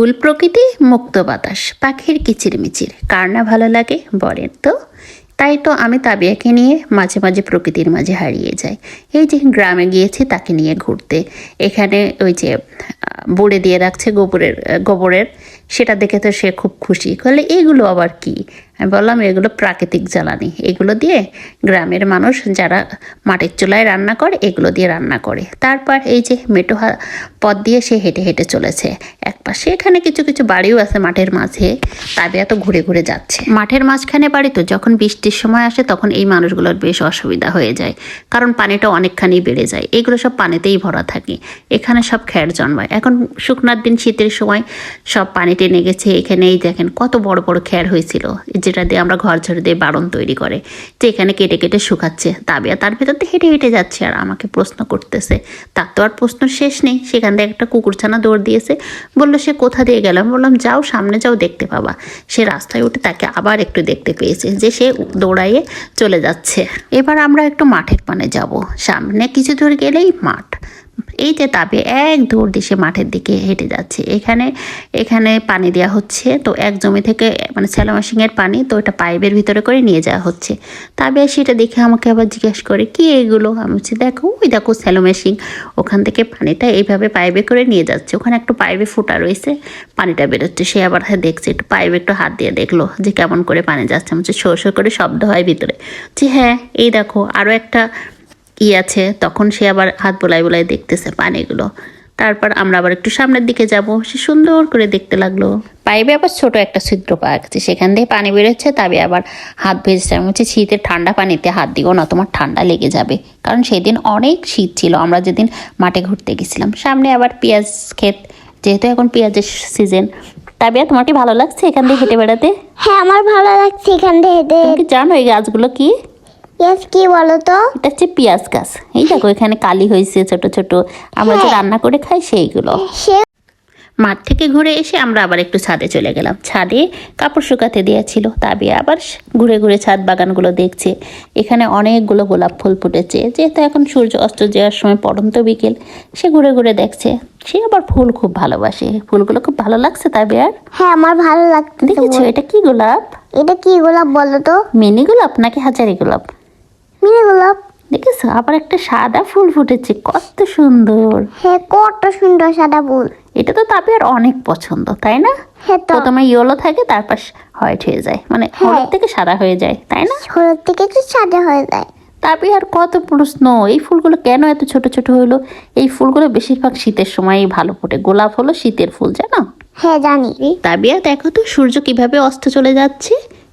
ফুল প্রকৃতি, মুক্ত বাতাস, পাখির কিচিরমিচির। কার না ভালো লাগে বরের তো। তাই তো আমি তাবিয়াকে নিয়ে মাঝে মাঝে প্রকৃতির মাঝে হারিয়ে যাই। এই যে গ্রামে গিয়েছি তাকে নিয়ে ঘুরতে। এখানে ওই যে বুড়ে দিয়ে রাখছে গোবরের গোবরের সেটা দেখে তো সে খুব খুশি। বলে এগুলো আবার কি? আমি বললাম, এগুলো প্রাকৃতিক জ্বালানি। এগুলো দিয়ে গ্রামের মানুষ যারা মাটির চুলায় রান্না করে, এগুলো দিয়ে রান্না করে। তারপর এই যে মেটো পথ দিয়ে সে হেঁটে হেঁটে চলেছে। এক পাশে এখানে কিছু কিছু বাড়িও আছে মাঠের মাঝে। তাবিয়া তো ঘুরে ঘুরে যাচ্ছে। মাঠের মাঝখানে বাড়ি তো যখন বৃষ্টির সময় আসে, তখন এই মানুষগুলোর বেশ অসুবিধা হয়ে যায়। কারণ পানিটা অনেকখানি বেড়ে যায়। এগুলো সব পানিতেই ভরা থাকে। এখানে সব খ্যার জন্মায়। এখন শুকনার দিন, শীতের সময় সব পানি টেনে গেছে এখানে এই দেখেন কত বড় বড় খ্যার হয়েছিল, যেটা দিয়ে আমরা ঘর ঝড় দিয়ে বারণ তৈরি করে, যে এখানে কেটে কেটে শুকাচ্ছে তাবিয়া তার ভেতর দিয়ে হেঁটে হেঁটে যাচ্ছে আর আমাকে প্রশ্ন করতেছে। তার তো আর প্রশ্ন শেষ নেই, সেখান থেকে একটা কুকুরছানা দৌড় দিয়েছে, বলল সে কোথা দিয়ে গেলাম বললাম, যাও সামনে যাও দেখতে পাবা। সে রাস্তায় উঠে তাকে আবার একটু দেখতে পেয়েছে, যে সে দৌড়াইয়ে চলে যাচ্ছে। এবার আমরা একটু মাঠের পানে যাব, সামনে কিছু দূর গেলেই মাঠ। এই যে তাবে এক দৌড় দিয়ে মাঠের দিকে হেঁটে যাচ্ছে। এখানে এখানে পানি দেওয়া হচ্ছে। তো এক জমি থেকে মানে স্যালো মেশিনের পানি, তো এটা পাইপের ভিতরে করে নিয়ে যাওয়া হচ্ছে। তবে সেটা দেখে আমাকে আবার জিজ্ঞেস করে, কি এগুলো? আমি বলছি, দেখো, ওই দেখো স্যালো মেশিন। ওখান থেকে পানিটা এইভাবে পাইপে করে নিয়ে যাচ্ছে। ওখানে একটু পাইপে ফোটা রয়েছে, পানিটা বেরোচ্ছে। সে আবার হ্যাঁ দেখছে, একটু পাইপে একটু হাত দিয়ে দেখল যে কেমন করে পানি যাচ্ছে। আমি বলছি শো শো করে শব্দ হয় ভিতরে। যে হ্যাঁ এই দেখো আরও একটা ই আছে তখন সে আবার হাত বোলাই বোলাই দেখতেছে পানিগুলো। তারপর আমরা আবার একটু সামনের দিকে যাব সে সুন্দর করে দেখতে লাগল। পাইপে আবার ছোট একটা ছিদ্র পাওয়া গেছে সেখান দিয়ে পানি বেরোচ্ছে তবে আবার হাত ভেজেছে। আমি হচ্ছে শীতের ঠান্ডা পানিতে হাত দিও না তোমার ঠান্ডা লেগে যাবে। কারণ সেদিন অনেক শীত ছিল আমরা যেদিন মাঠে ঘুরতে গেছিলাম। সামনে আবার পেঁয়াজ ক্ষেত যেহেতু এখন পেঁয়াজের সিজন তবে তোমার কি ভালো লাগছে এখান দিয়ে হেঁটে বেড়াতে? হ্যাঁ আমার ভালো লাগছে এখান থেকে হেঁটে। জানো এই গাছগুলো কি? ইয়েস কি বলো তো এটা হচ্ছে পেঁয়াজ গাছ। এই দেখো এখানে কালি হয়েছে ছোট ছোট। আমরা যে হ্যাঁ। রান্না করে খাই সেইগুলো। মাঠ থেকে ঘুরে এসে আমরা আবার একটু ছাদে চলে গেলাম। ছাদে কাপড় শুকাতে দিয়েছিল তাবিয়া আবার ঘুরে ঘুরে ছাদ বাগানগুলো দেখছে। এখানে অনেকগুলো গোলাপ ফুল ফুটেছে। যেহেতু এখন সূর্য অস্ত যাওয়ার সময় পড়ন্ত বিকেল সে ঘুরে ঘুরে দেখছে। সে আবার ফুল খুব ভালোবাসে। ফুলগুলো খুব ভালো লাগছে তাবিয়ার হ্যাঁ আমার ভালো লাগছে দেখেছ এটা কি গোলাপ? এটা কি গোলাপ বলো তো মিনি গোলাপ নাকি হাজারি গোলাপ? মিনি গোলাপ দেখেছ? আবার একটা সাদা ফুল ফুটেছে কত সুন্দর। হ্যাঁ কত সুন্দর সাদা ফুল। এটা তো তাবিয়ার অনেক পছন্দ তাই না? হ্যাঁ প্রথমে ইয়েলো থাকে তারপর হোয়াইট হয়ে যায়। মানে হলুদ থেকে সাদা হয়ে যায় তাই না? হলুদ থেকে একটু সাদা হয়ে যায়। তারপরে আর কত প্রশ্ন এই ফুলগুলো কেন এত ছোট ছোট হলো? এই ফুলগুলো বেশিরভাগ শীতের সময়ই ভালো ফোটে। গোলাপ হলো শীতের ফুল জানো? হ্যাঁ জানি। তাবিয়া দেখো তো সূর্য কীভাবে অস্ত চলে যাচ্ছে।